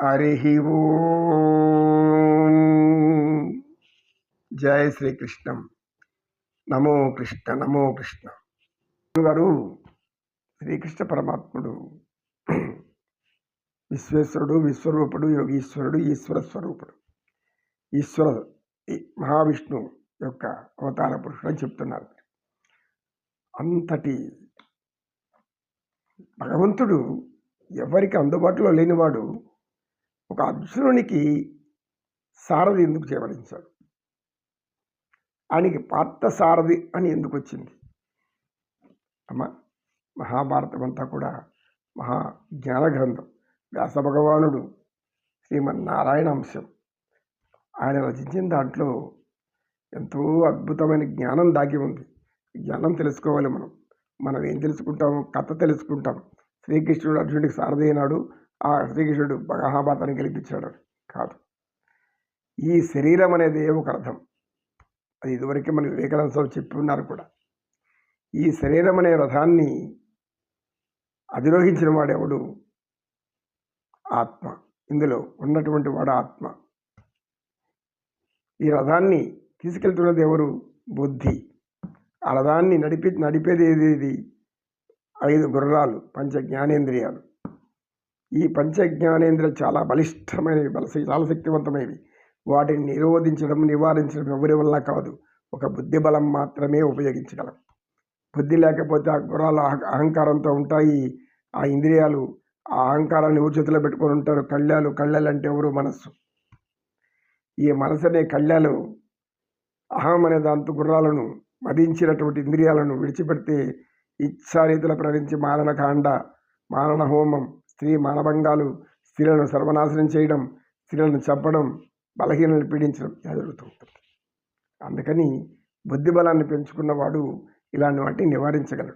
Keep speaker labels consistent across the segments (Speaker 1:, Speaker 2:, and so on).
Speaker 1: హరి ఓ జయ శ్రీకృష్ణం. నమో కృష్ణ నమో కృష్ణ. గారు శ్రీకృష్ణ పరమాత్ముడు విశ్వేశ్వరుడు విశ్వరూపుడు యోగీశ్వరుడు ఈశ్వర స్వరూపుడు. ఈశ్వర ఈ మహావిష్ణు యొక్క అవతార పురుషుడు అని చెప్తున్నారు. అంతటి భగవంతుడు ఎవరికి అందుబాటులో లేనివాడు ఒక అర్జునునికి సారథి ఎందుకు చేవరించాడు? ఆయనకి పార్థ సారథి అని ఎందుకు వచ్చింది? అమ్మా మహాభారతం అంతా కూడా మహా జ్ఞాన గ్రంథం వ్యాస భగవానుడు శ్రీమన్నారాయణ అంశం. ఆయన రచించిన దాంట్లో ఎంతో అద్భుతమైన జ్ఞానం దాగి ఉంది. జ్ఞానం తెలుసుకోవాలి మనం. మనం ఏం తెలుసుకుంటాము కథ తెలుసుకుంటాం. శ్రీకృష్ణుడు అర్జునుడికి సారథి అయినాడు. ఆ శ్రీకృష్ణుడు మహాభారతాన్ని గెలిపించాడు. కాదు. ఈ శరీరం అనేది ఒక అర్థం అది ఇదివరకే మన వివేకానంద స్వామి చెప్పి ఉన్నారు కూడా. ఈ శరీరం అనే రథాన్ని అధిరోహించిన వాడెవడు? ఆత్మ. ఇందులో ఉన్నటువంటి వాడు ఆత్మ. ఈ రథాన్ని తీసుకెళ్తున్నది ఎవరు? బుద్ధి. ఆ రథాన్ని నడిపి నడిపేది ఏది? ఐదు గుర్రాలు పంచ జ్ఞానేంద్రియాలు ఈ పంచ చాలా బలిష్టమైనవి బల చాలా శక్తివంతమైనవి. వాటిని నిరోధించడం నివారించడం ఎవరి వల్ల కాదు. ఒక బుద్ధి బలం మాత్రమే ఉపయోగించగలం. బుద్ధి లేకపోతే ఆ గుర్రాలు అహ- అహంకారంతో ఉంటాయి. ఆ ఇంద్రియాలు ఆ అహంకారాన్ని ఊరి చేతిలో పెట్టుకొని ఉంటారు? కళ్ళాలు కళ్ళాలు అంటే ఎవరు? మనస్సు. ఈ మనసు అనే కళ్ళాలు అహం అనే దాంతో గుర్రాలను మదించినటువంటి ఇంద్రియాలను విడిచిపెడితే ఇచ్చారీతుల ప్రవహించి మారణకాండ మారణ హోమం స్త్రీ మానభంగాలు స్త్రీలను సర్వనాశనం చేయడం స్త్రీలను చంపడం బలహీనలను పీడించడం ఇలా అందుకని బుద్ధి బలాన్ని పెంచుకున్నవాడు ఇలాంటి వాటిని నివారించగలడు.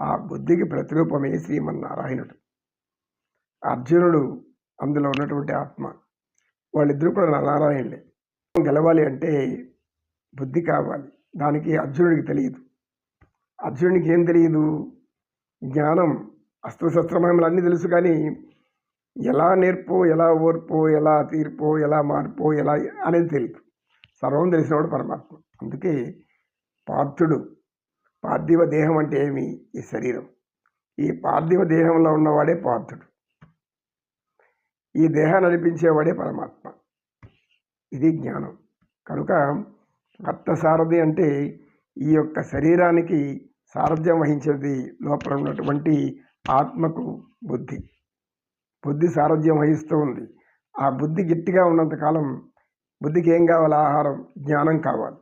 Speaker 1: ఆ బుద్ధికి ప్రతిరూపమే శ్రీమన్నారాయణుడు. అర్జునుడు అందులో ఉన్నటువంటి ఆత్మ. వాళ్ళిద్దరూ కూడా నారాయణులే. గెలవాలి అంటే బుద్ధి కావాలి. దానికి అర్జునుడికి తెలియదు. అర్జునుడికి ఏం తెలియదు? జ్ఞానం. అస్త్రశస్త్రమయములు అన్నీ తెలుసు కానీ ఎలా నేర్పో ఎలా ఓర్పో ఎలా తీర్పో ఎలా మార్పో ఎలా అనేది తెలియదు సర్వం తెలిసినవాడు పరమాత్మ. అందుకే పార్థుడు పార్థివ దేహం అంటే ఏమి? ఈ శరీరం. ఈ పార్థివ దేహంలో ఉన్నవాడే పార్థుడు. ఈ దేహాన్ని నడిపించేవాడే పరమాత్మ. ఇది జ్ఞానం. కనుక అర్థసారథి అంటే ఈ యొక్క శరీరానికి సారథ్యం వహించేది లోపల ఉన్నటువంటి ఆత్మకు బుద్ధి. బుద్ధి సారథ్యం వహిస్తూ ఉంది. ఆ బుద్ధి గట్టిగా ఉన్నంతకాలం బుద్ధికి ఏం కావాలి? ఆహారం జ్ఞానం కావాలి.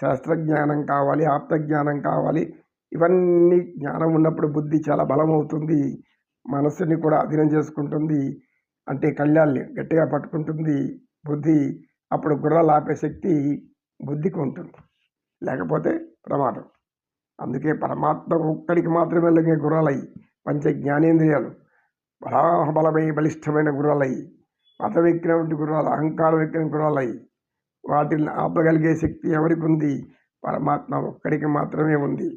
Speaker 1: శాస్త్రజ్ఞానం కావాలి ఆప్త జ్ఞానం కావాలి. ఇవన్నీ జ్ఞానం ఉన్నప్పుడు బుద్ధి చాలా బలమవుతుంది. మనస్సుని కూడా అధీనం చేసుకుంటుంది. అంటే కళ్యాణ్ని గట్టిగా పట్టుకుంటుంది. బుద్ధి అప్పుడు గుర్రాలు ఆపే శక్తి బుద్ధికి ఉంటుంది. లేకపోతే ప్రమాదం. అందుకే పరమాత్మ ఒక్కడికి మాత్రమే లగే గుర్రాలయ్యి. పంచ జ్ఞానేంద్రియాలు. బలాబలమై బలిష్టమైన గుర్రాలయ్యి మత ఎక్కినటువంటి గుర్రాలు అహంకార విగ్రహం గుర్రాలయ్యి వాటిని ఆపగలిగే శక్తి ఎవరికి ఉంది పరమాత్మ ఒక్కడికి మాత్రమే ఉంది.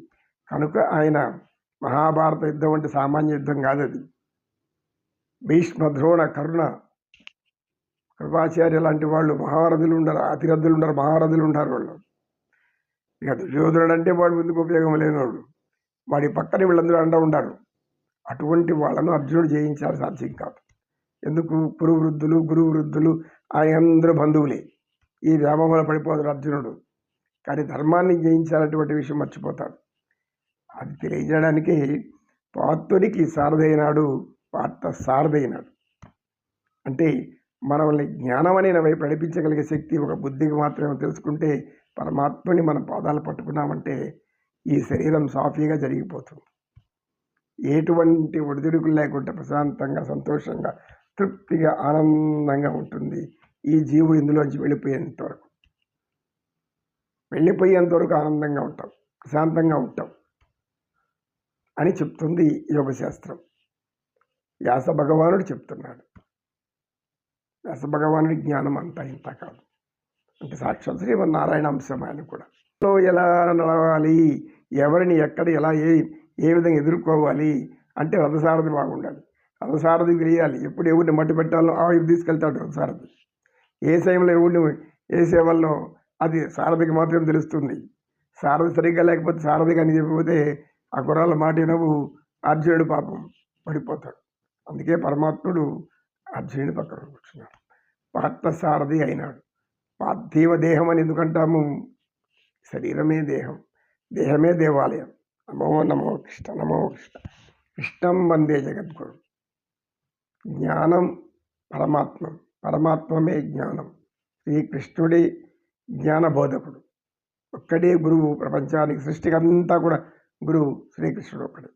Speaker 1: కనుక ఆయన మహాభారత యుద్ధం అంటే సామాన్య యుద్ధం కాదు అది భీష్మ ద్రోణ కరుణ కృపాచార్య లాంటి వాళ్ళు మహారథులు ఉండరు అతిరథులు ఉండరు మహారథులు ఉంటారు వాళ్ళు. ఇక దుర్యోధనుడు అంటే వాడు ముందుకు ఉపయోగం లేనివాడు వాడి పక్కన వీళ్ళందరూ అండ ఉండారు అటువంటి వాళ్ళను అర్జునుడు జయించాలి సాధ్యం కాదు. ఎందుకు? పురువృద్ధులు గురువృద్ధులు వృద్ధులు ఆయన అందరూ బంధువులే. ఈ వ్యామోహంలో పడిపోతాడు అర్జునుడు. కానీ ధర్మాన్ని జయించాలటువంటి విషయం మర్చిపోతాడు. అది తెలియజేయడానికి పాత్రునికి సారథైనాడు పాత్ర సారథైనాడు. అంటే మనల్ని జ్ఞానం అనే వైపు నడిపించగలిగే శక్తి ఒక బుద్ధికి మాత్రమే తెలుసుకుంటే పరమాత్మని మన పాదాలు పట్టుకున్నామంటే ఈ శరీరం సాఫీగా జరిగిపోతుంది. ఎటువంటి ఒడిదుడుకులు లేకుండా ప్రశాంతంగా సంతోషంగా తృప్తిగా ఆనందంగా ఉంటుంది ఈ జీవుడు ఇందులోంచి వెళ్ళిపోయేంత వరకు వెళ్ళిపోయేంత వరకు ఆనందంగా ఉంటాం ప్రశాంతంగా ఉంటాం అని చెప్తుంది యోగశాస్త్రం వ్యాస భగవానుడు చెప్తున్నాడు వ్యాస భగవానుడి జ్ఞానం అంతా ఇంత కాదు అంటే సాక్షాత్ శ్రీమన్నారాయణ అంశం ఆయన కూడా ఎలా నడవాలి ఎవరిని ఎక్కడ ఎలా ఏ ఏ విధంగా ఎదుర్కోవాలి అంటే రథసారథి బాగుండాలి. రథసారథి తెలియాలి ఎప్పుడు ఎవరిని మట్టి పెట్టాలో ఆ వైపు తీసుకెళ్తాడు రథసారథి. ఏ సమయంలో ఎవరిని ఏ సేవల్లో అది సారథికి మాత్రం తెలుస్తుంది. సారథి సరిగ్గా లేకపోతే సారథిగా అని చెప్పిపోతే ఆ గుర్రాల మాట వినవు. అర్జునుడు పాపం పడిపోతాడు. అందుకే పరమాత్ముడు అర్జునుడి పక్కన కూర్చున్నాడు. పార్థ సారథి అయినాడు. పార్థివ దేహం అని ఎందుకంటాము శరీరమే దేహం. దేహమే దేవాలయం. నమో నమో కృష్ణ నమో కృష్ణ. కృష్ణం వందే జగద్గురు. జ్ఞానం పరమాత్మ పరమాత్మమే జ్ఞానం. శ్రీకృష్ణుడే జ్ఞానబోధకుడు. ఒక్కడే గురువు ప్రపంచానికి సృష్టికి అంతా కూడా గురువు శ్రీకృష్ణుడు ఒక్కడే.